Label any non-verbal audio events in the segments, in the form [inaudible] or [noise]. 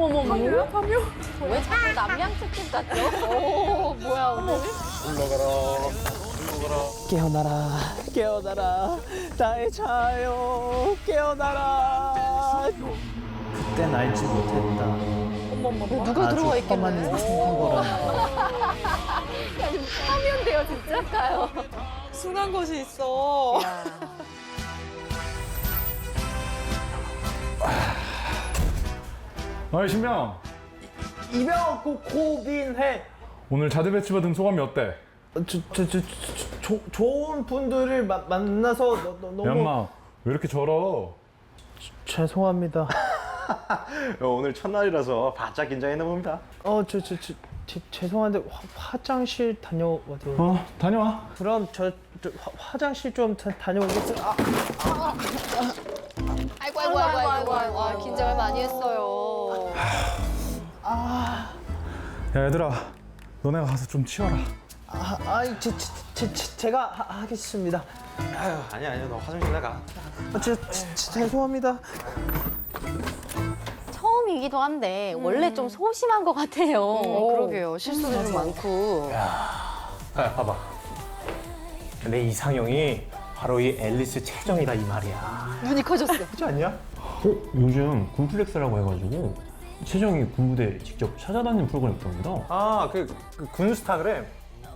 어머머머. 왜 자꾸 남양 특집 같죠? 오, 뭐야, 오늘? 깨어나라 깨어나라 나의 자요 깨어나라 그땐 알지 못했다 누가 들어와 있겠네. 행복한 거라는 하면 돼요, 진짜 가요. 순한 곳이 있어. [laughs] 어이 신명 이병 고, 고빈해 오늘 자대 배치 받은 소감이 어때? 저, 저, 저, 저, 조- 좋은 분들을 마, 만나서 너, 너, 너무 연마 왜 이렇게 절어? 죄송합니다 어, [laughs] 오늘 첫날이라서 바짝 긴장했나 봅니다. 어 저 저저 죄송한데 화, 화장실 다녀와도 어 다녀와 그럼 저, 저 화, 화장실 좀 다, 다녀오겠습니다 아, 아이고, 아이고, 아이고, 아이고, 아이고, 아이고. 긴장을 많이 했어요. 야 얘들아 너네가 가서 좀 치워라 아, 아이 제, 제, 제, 제, 제가 하, 하겠습니다 아유, 아니야, 아니야. 너 화장실 나가. 아, 저, 저, 저, 죄송합니다 처음이기도 한데, 원래 좀 소심한 것 같아요. 어, 그러게요. 실수도 좀 많고. 야, 봐봐. 내 이상형이 바로 이 앨리스 최정이다 이 말이야. 눈이 커졌어. 그렇지 않냐? 어? 요즘 군플렉스라고 해가지고 최정이 군부대 직접 찾아다니는 프로그램 있답니다. 아, 그, 그 군스타그램.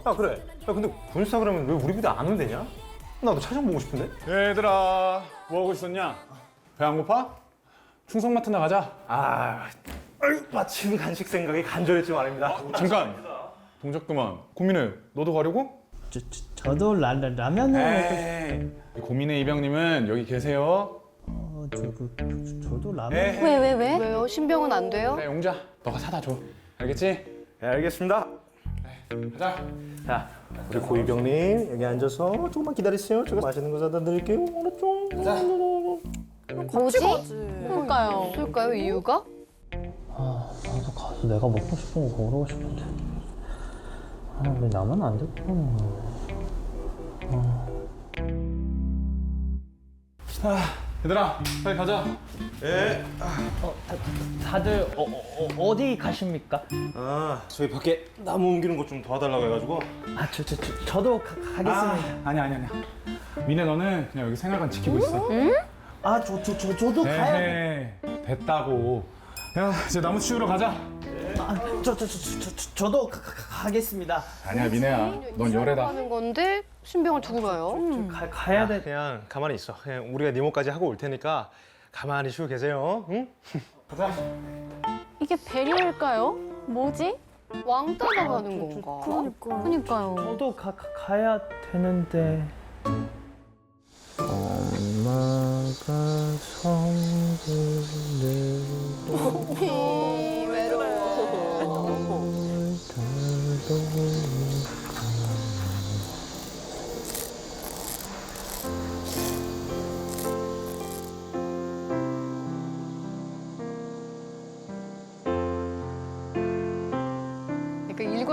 아 그래. 야 근데 군스타그램은 왜 우리 부대 안 온대냐? 나도 차정 보고 싶은데. 얘들아 뭐하고 있었냐? 배 안 고파? 충성마트 나가자 아, 아유, 마침 간식 생각이 간절했지 말입니다. 잠깐 동작 그만 고민해 너도 가려고? 저, 저, 저도 라, 라, 라면을 에이 고민의 이병님은 여기 계세요 어, 저, 그, 저, 저도 라면 에이 왜, 왜, 왜? 왜요? 신병은 안 돼요? 그래 용자 너가 사다 줘 알겠지? 네, 알겠습니다. 가자 자, 우리 고이병님 여기 앉아서 조금만 기다리세요. 제가 맛있는 거 사다 드릴게요. 알았죠? 뭐지? 그러니까요. 없을까요, 이유가? 아, 나도 가서 내가 먹고 싶은 거 고르고 싶은데. 아, 왜 나만 안 됐구나. 자 얘들아 빨리 가자 다들 어, 어, 디 가십니까? 아, 저희 밖에 나무 옮기는 거좀 도와달라고 해가지고. 아, 저, 저, 저 저도 가, 가겠습니다. 아, 아니야 아니야 아니야 미네 너는 그냥 여기 생활관 지키고 있어 아, 저, 저, 저, 저도 가야 돼. 에헤 됐다고 야 이제 나무 치우러 가자 아, 저, 저, 저, 저, 저, 저, 저도 가, 가, 가겠습니다. 아니야 미네야 넌 열애다 하는 건데 신병을 두고 가요. 가, 가야 돼. 그냥 가만히 있어. 그냥 우리가 니모까지 하고 올 테니까 가만히 쉬고 계세요. 응? 가자 이게 배려일까요? 뭐지? 왕따 당하는 건가? 그러니까요. 저도 가, 가, 가야 되는데. 엄마가 성부를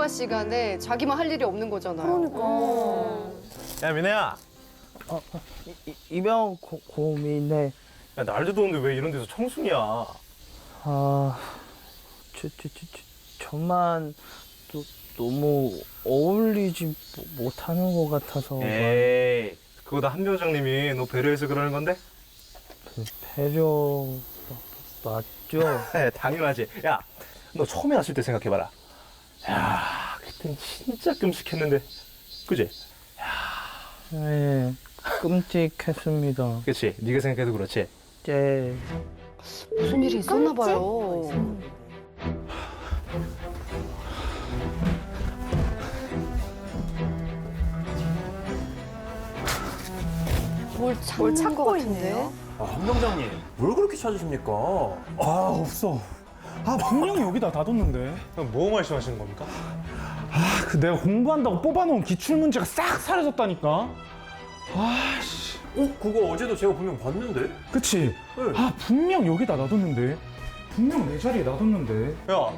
그러니까 일과 시간에 자기만 할 일이 없는 거잖아요. 야, 미네야. 이- 이병 고, 고민해. 야, 날도 더운데 왜 이런 데서 청순이야? 아, 저, 저, 저, 저, 저만 또 너무 어울리지 못- 못하는 것 같아서 에이, 그거 다 한병장님이 너 배려해서 그러는 건데? 배려 맞죠? 네, [laughs] 당연하지. 야, 너 처음에 왔을 때 생각해봐라. 야, 진짜 끔찍했는데. 그지? 네, 끔찍했습니다. 그치? 네가 생각해도 그렇지? 네. 무슨 일이 있었나 봐요. 뭘, 뭘 찾고 같은데? 아, 한병장님, 뭘 그렇게 찾으십니까? 아 없어 아 분명히 여기다 놔뒀는데 형, 뭐 말씀하시는 겁니까? 아, 그 내가 공부한다고 뽑아놓은 기출문제가 싹 사라졌다니까 아씨 어? 그거 어제도 제가 분명 봤는데? 그치? 아 분명 여기다 놔뒀는데 분명 내 자리에 놔뒀는데 야,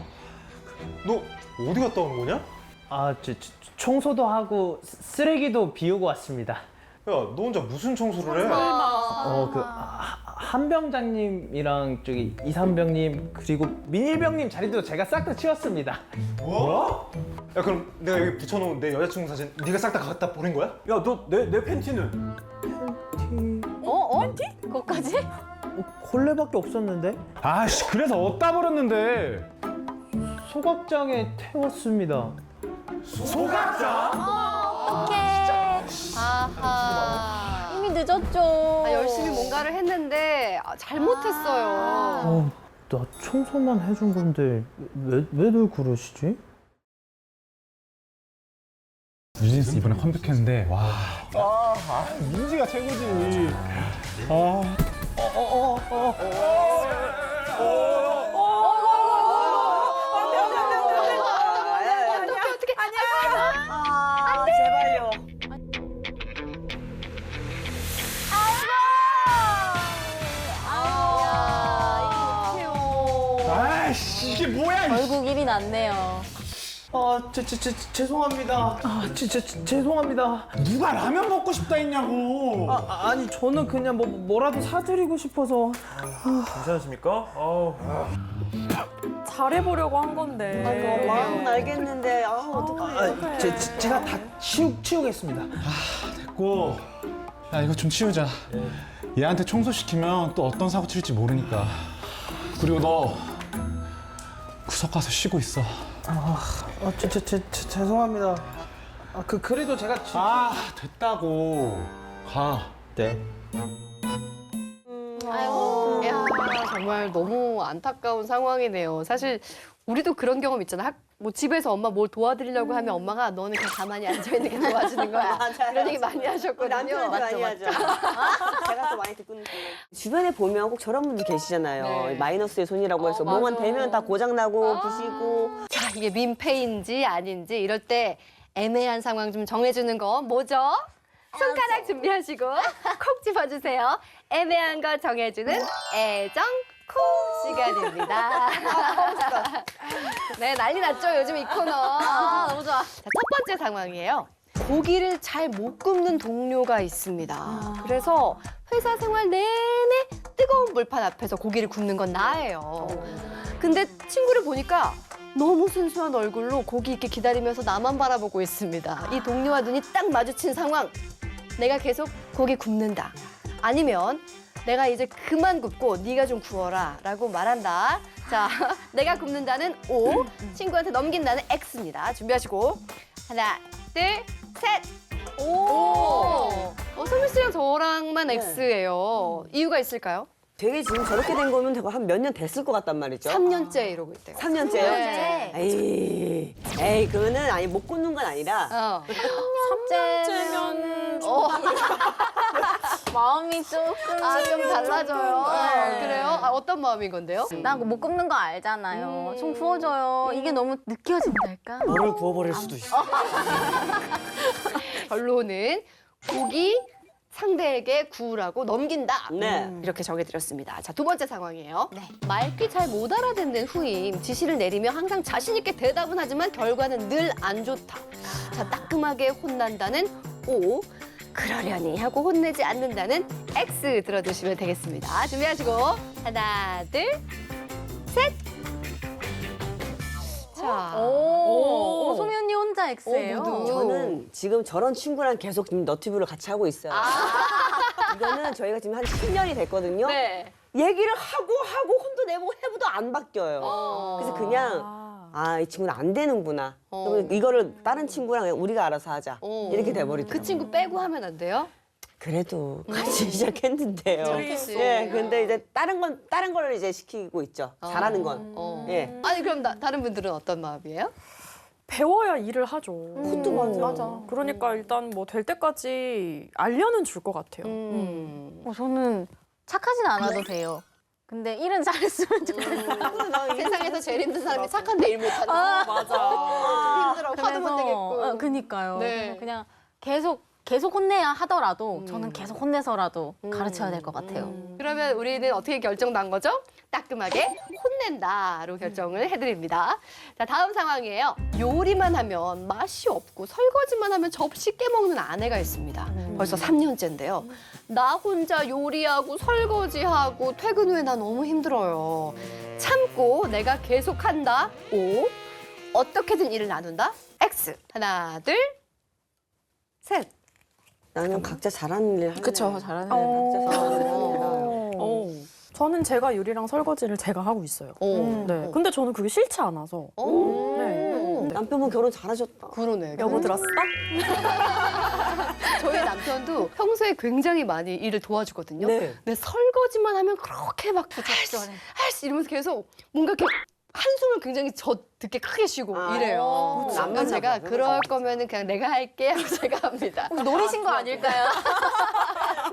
너 어디 갔다 온 거냐? 야, 아, 저, 저, 청소도 하고 쓰- 쓰레기도 비우고 왔습니다. 너 혼자 무슨 청소를 해? 어, 그 하, 한병장님이랑 저기 이삼병님 그리고 민일병님 자리도 제가 싹 다 치웠습니다. 뭐? 야 그럼 내가 여기 붙여놓은 내 여자친구 사진 네가 싹 다 갖다 버린 거야? 야 너 내 내 팬티는? 어? 어? 그거까지? 걸레밖에 없었는데 아씨 그래서 어디다 버렸는데? 소각장에 태웠습니다. 아하. 늦었죠. 아, 열심히 뭔가를 했는데 아, 잘못했어요. 어, 나 청소만 해준 건데 왜 왜들 그러시지? 뉴진스 이번에 컴백했는데 와. 아, 아 민지가 최고지. 아. 아, 이게 뭐야? 이 결국 일이 났네요. 아, 제, 제, 제, 죄송합니다. 아, 진짜 죄송합니다. 누가 라면 먹고 싶다 했냐고. 아, 아, 아니 저는 그냥 뭐 뭐라도 사드리고 싶어서. 괜찮으십니까? 아우. 잘해보려고 한 건데. 아이고, 마음은 알겠는데, 아, 어떡해. 아, 제, 제, 제가 다 치우, 치우겠습니다. 됐고. 야 이거 좀 치우자. 얘한테 청소시키면 또 어떤 사고 칠지 모르니까. 그리고 너 구석 가서 쉬고 있어. 아, 제, 제, 제, 제, 죄송합니다. 아, 그 그래도 제가 지... 아 됐다고. 가. 네. 아이고. 야, 정말 너무 안타까운 상황이네요. 사실 우리도 그런 경험 있잖아. 학, 뭐 집에서 엄마 뭘 도와드리려고 하면 엄마가 너는 그냥 가만히 앉아 있는 게 도와주는 거야. [laughs] 맞아요. 그런 얘기 많이 하셨거든요. 남편한테 많이 하죠. [laughs] 제가 또 많이 듣고 있는 주변에 보면 꼭 저런 분들 계시잖아요. 네. 마이너스의 손이라고 해서 어, 뭐만. 되면 다 고장 나고 아. 부시고. 자, 이게 민폐인지 아닌지 이럴 때 애매한 상황 좀 정해주는 거 뭐죠? 손가락 준비하시고 콕 집어주세요. 애매한 거 정해주는 애정 콕 시간입니다. [laughs] 네, 난리 났죠, 요즘 이 코너. 아, 너무 좋아. 자, 첫 번째 상황이에요. 고기를 잘 못 굽는 동료가 있습니다. 그래서 회사 생활 내내 뜨거운 물판 앞에서 고기를 굽는 건 나예요. 근데 친구를 보니까 너무 순수한 얼굴로 고기 있게 기다리면서 나만 바라보고 있습니다. 이 동료와 눈이 딱 마주친 상황. 내가 계속 고기 굽는다. 아니면 내가 이제 그만 굽고 네가 좀 구워라 라고 말한다. 자, [laughs] 내가 굽는다는 O, 친구한테 넘긴다는 X입니다. 준비하시고 하나, 둘, 셋. 오! 어, 소미 씨랑 저랑만 X예요. 이유가 있을까요? 되게 지금 저렇게 된 거면 한 몇 년 됐을 것 같단 말이죠. 3년째 이러고 있대요. 3년째요? 네. 에이, 에이, 그거는 아니 못 굽는 건 아니라 어. 3년째면 어. [laughs] 마음이 조금. 아, 좀 달라져요. 네. 그래요? 아, 어떤 마음인 건데요? 나못 굽는 거 알잖아요. 음. 좀 구워줘요. 이게 너무 느껴진달까? 너를 구워버릴 수도 있어. [laughs] 결론은 고기 상대에게 구우라고 넘긴다. 네. 음, 이렇게 정해드렸습니다. 자, 두 번째 상황이에요. 말귀 잘 못 알아듣는 후임. 지시를 내리며 항상 자신있게 대답은 하지만 결과는 늘 안 좋다. 자, 따끔하게 혼난다는 O. 그러려니 하고 혼내지 않는다는 X 들어주시면 되겠습니다. 준비하시고 하나, 둘, 셋. 자, 오. 오. 소미 언니 혼자 X예요. 어, 모두. 저는 지금 저런 친구랑 계속 지금 너튜브를 같이 하고 있어요. [laughs] 이거는 저희가 지금 한 10년이 됐거든요. 네. 얘기를 하고 하고 혼도 내고 해보도 안 바뀌어요. 어. 그래서 그냥 아 이 친구는 안 되는구나. 어. 그러면 이거를 다른 친구랑 그냥 우리가 알아서 하자. 어. 이렇게 돼버리더라고요. 그 친구 빼고 하면 안 돼요? 그래도 같이 [laughs] 시작했는데요. 예, 근데 이제 다른 건 다른 걸 이제 시키고 있죠. 잘하는 건. 어. 예. 아니 그럼 나, 다른 분들은 어떤 마음이에요? 배워야 일을 하죠. 그것도 맞아. 맞아. 그러니까 일단 뭐 될 때까지 알려는 줄 것 같아요. 음. 어, 저는 착하진 않아도 돼요. 근데 일은 잘했으면 좋겠어요. [laughs] 세상에서 제일 힘든 사람이 착한데 일 못하는 아, 맞아. 힘들어. 화도 못 내겠고. 어, 그니까요. 네. 그래서 그냥 계속 계속 혼내야 하더라도 저는 계속 혼내서라도 가르쳐야 될 것 같아요. 그러면 우리는 어떻게 결정 난 거죠? 따끔하게 혼낸다로 결정을 해드립니다. 자 다음 상황이에요. 요리만 하면 맛이 없고 설거지만 하면 접시 깨먹는 아내가 있습니다. 벌써 3년째인데요. 나 혼자 요리하고 설거지하고 퇴근 후에 나 너무 힘들어요. 참고 내가 계속한다. O. 어떻게든 일을 나눈다. X. 하나, 둘, 셋. 나는 각자 잘하는 일 하는 그쵸, 잘하는 각자 잘하는 일 어. 해요. 어. 저는 제가 요리랑 설거지를 제가 하고 있어요. 오. 네. 근데 저는 그게 싫지 않아서. 오. 네. 남편분 결혼 잘하셨다. 그러네. 여보 들었어? [laughs] 저희 남편도 평소에 굉장히 많이 일을 도와주거든요. 네. 근데 설거지만 하면 그렇게 막 할수 할수 이러면서 계속 뭔가 이렇게 한숨을 굉장히 저 듣게 크게 쉬고 아, 이래요. 그렇죠. 남편 제가 그럴 거면은 그냥 내가 할게 하고 [laughs] 제가 합니다. 노리신 거 아닐까요?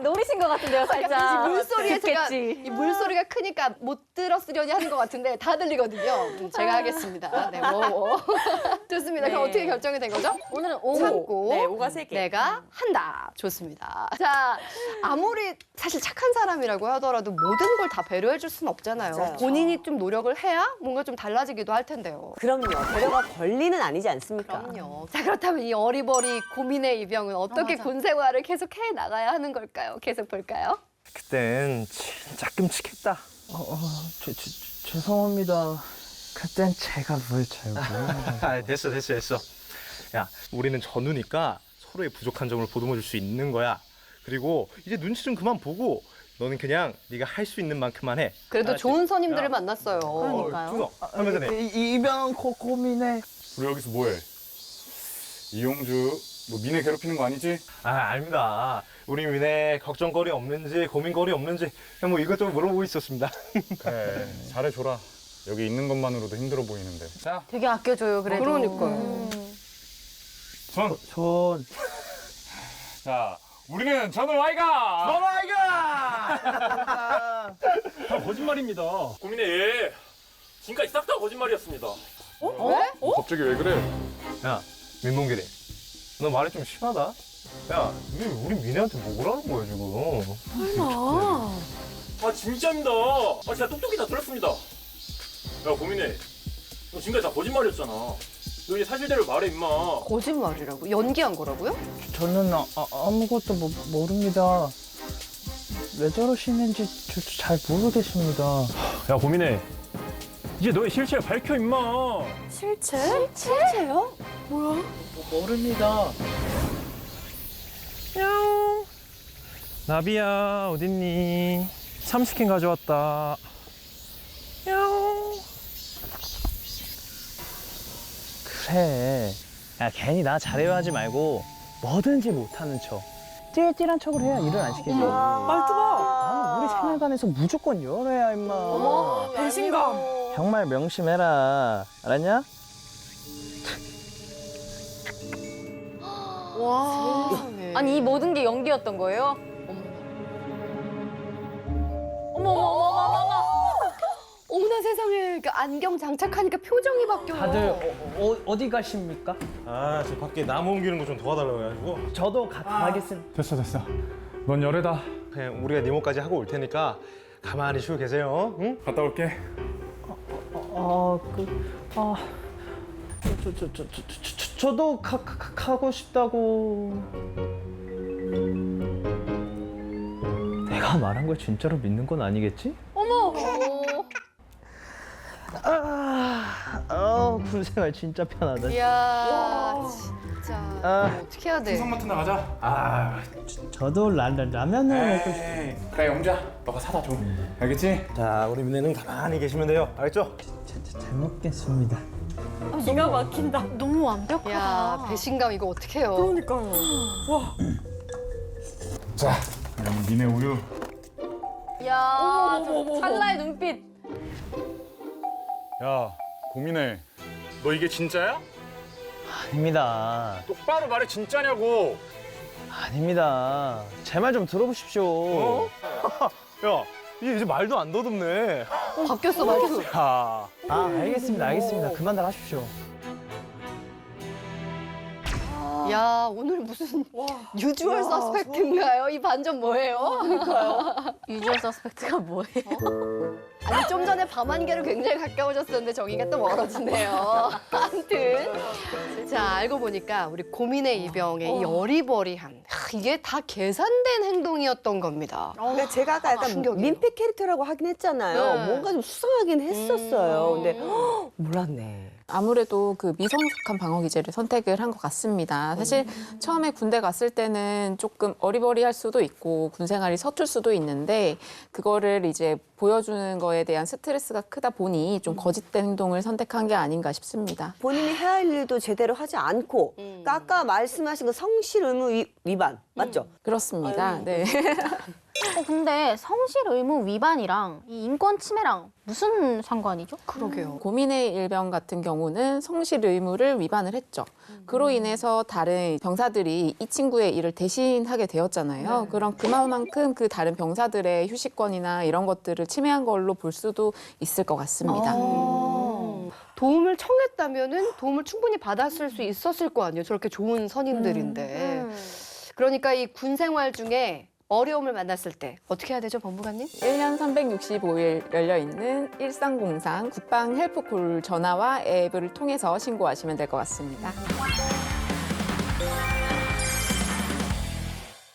노리신 것 같은데요, 살짝. 이 물소리에 제가 듣겠지. 이 물소리가 크니까 못 들었으려니 하는 것 같은데 다 들리거든요. 음, 제가 하겠습니다. 네, 뭐, 뭐. [laughs] 좋습니다. 그럼 네. 어떻게 결정이 된 거죠? 오늘은 오. 참고 네, 오가 세 개. 내가 한다. 좋습니다. 자, 아무리 사실 착한 사람이라고 하더라도 모든 걸 다 배려해 줄 수는 없잖아요. 맞아요. 본인이 좀 노력을 해야 뭔가 좀 달라지기도 할 텐데요. 그럼요. 배려가 권리는 아니지 않습니까? 그럼요. 자, 그렇다면 이 어리버리 고민의 이병은 어떻게 어, 맞아. 군 생활을 계속 해 나가야 하는 걸까요? 계속 볼까요? 그땐 진짜 끔찍했다. 어, 죄, 죄, 죄송합니다. 그땐 제가 뭘잘 몰라요. 아, 됐어, 됐어, 됐어. 야, 우리는 전우니까 서로의 부족한 점을 보듬어 줄 수 있는 거야. 그리고 이제 눈치 좀 그만 보고 너는 그냥 네가 할 수 있는 만큼만 해. 그래도 알았지? 좋은 선임들을 야. 만났어요. 그러니까요. 준호, 얼마 전에 이, 이병 고, 고민해. 우리 여기서 뭐해? 이용주 뭐 미네 괴롭히는 거 아니지? 아, 압니다. 우리 민혜 걱정거리 없는지 고민거리 없는지 그냥 뭐 이것저것 물어보고 있었습니다. 그래 [laughs] 잘해줘라. 여기 있는 것만으로도 힘들어 보이는데. 자, 되게 아껴줘요, 그래도. 그러니까요. 손. 손. 자, 우리는 전우 아이가. 전우 아이가. 다 거짓말입니다. 고민해 예. 지금까지 싹 다 거짓말이었습니다. 어? 갑자기 왜 그래? 야, 민봉길이. 너 말이 좀 심하다. 야, 왜 우리 민혜한테 뭐라는 거야 지금? 아 진짜입니다. 아 진짜 똑똑히 다 들었습니다. 야 고민해. 너 지금까지 다 거짓말이었잖아. 너 이제 사실대로 말해 임마. 거짓말이라고? 연기한 거라고요? 저는 아, 아, 아무것도 모, 모릅니다. 왜 저러시는지 저, 잘 모르겠습니다. 야 고민해. 이제 너의 실체를 밝혀 임마. 실체? 실체요? 모릅니다. 뿅. 나비야 어딨니? 참치킨 가져왔다. 뿅. 그래. 야 괜히 나 잘해요 하지 말고 뭐든지 못하는 척. 찔찔한 척을 해야 일을 안 시키지. 말투 봐. 아, 우리 생활관에서 무조건 열어야 임마. 배신감. 정말 명심해라. 알았냐? 와. 아니, 이 모든 게 연기였던 거예요? 세상에 그 안경 장착하니까 표정이 바뀌어요. 다들 어, 어, 디 가십니까? 아, 저 밖에 나무 옮기는 거 좀 도와달라고 해가지고 저도 가, 가겠습니다. 됐어 됐어. 넌 열애다. 그냥 우리가 니모까지 하고 올 테니까 가만히 쉬고 계세요. 응? 갔다 올게. 아, 그, 아, 저, 저, 저, 저, 저, 저, 저, 저도 가, 가, 가- 가고 싶다고. 내가 말한 걸 진짜로 믿는 건 아니겠지? 어머. 아, 아, 군생활 진짜 편하다. 이야 진짜 아. 어떻게 해야 돼? 성마트 나가자. 아, 저도 라, 라, 라면을 먹고 싶. 에이, 그래 영자, 너가 사다 줘. 알겠지? 자, 우리 민혜는 가만히 계시면 돼요. 알겠죠? 잘 먹겠습니다. 기가 막힌다. 너무 완벽하다. 야 배신감 이거 어떻게 해요? 그러니까요. 와. 자, 미네 우유. 야, 저 찰나의 눈빛. 야, 고민해. 너 이게 진짜야? 아닙니다. 똑바로 말해 진짜냐고. 아닙니다. 제 말 좀 들어보십시오. 어? [laughs] 야, 이제 이제 말도 안 더듬네. 바뀌었어 말투. 야, 아, 알겠습니다. 알겠습니다. 그만들 하십시오. 야 오늘 무슨 유주얼 서스펙트인가요? 이 반전 뭐예요? [laughs] 유주얼 서스펙트가 뭐예요? 아니 좀 전에 밤안개로 굉장히 가까워졌었는데 저기가 또 멀어지네요. [laughs] 아무튼 자 알고 보니까 우리 고민의 이병의 이 어리버리함 하, 이게 다 계산된 행동이었던 겁니다. 그러니까 제가 아까 약간 충격이에요. 민폐 캐릭터라고 하긴 했잖아요. 네. 뭔가 좀 수상하긴 했었어요. 음. 근데 헉, 몰랐네. 아무래도 그 미성숙한 방어 기제를 선택을 한 것 같습니다. 사실 처음에 군대 갔을 때는 조금 어리버리할 수도 있고 군 생활이 서툴 수도 있는데 그거를 이제 보여주는 거에 대한 스트레스가 크다 보니 좀 거짓된 행동을 선택한 게 아닌가 싶습니다. 본인이 해야 할 일도 제대로 하지 않고 음. 그러니까 아까 말씀하신 그 성실 의무 위, 위반 맞죠? 그렇습니다. 아유. 네. [laughs] 어, 근데 성실 의무 위반이랑 이 인권 침해랑 무슨 상관이죠? 그러게요. 고민의 일병 같은 경우는 성실 의무를 위반을 했죠. 그로 인해서 다른 병사들이 이 친구의 일을 대신하게 되었잖아요. 그럼 그만큼 그 다른 병사들의 휴식권이나 이런 것들을 침해한 걸로 볼 수도 있을 것 같습니다. 음. 도움을 청했다면은 도움을 충분히 받았을 수 있었을 거 아니에요. 저렇게 좋은 선임들인데. 음. 그러니까 이 군 생활 중에 어려움을 만났을 때 어떻게 해야 되죠, 법무관님? 1년 365일 열려 있는 일상공상 국방 헬프콜 전화와 앱을 통해서 신고하시면 될 것 같습니다.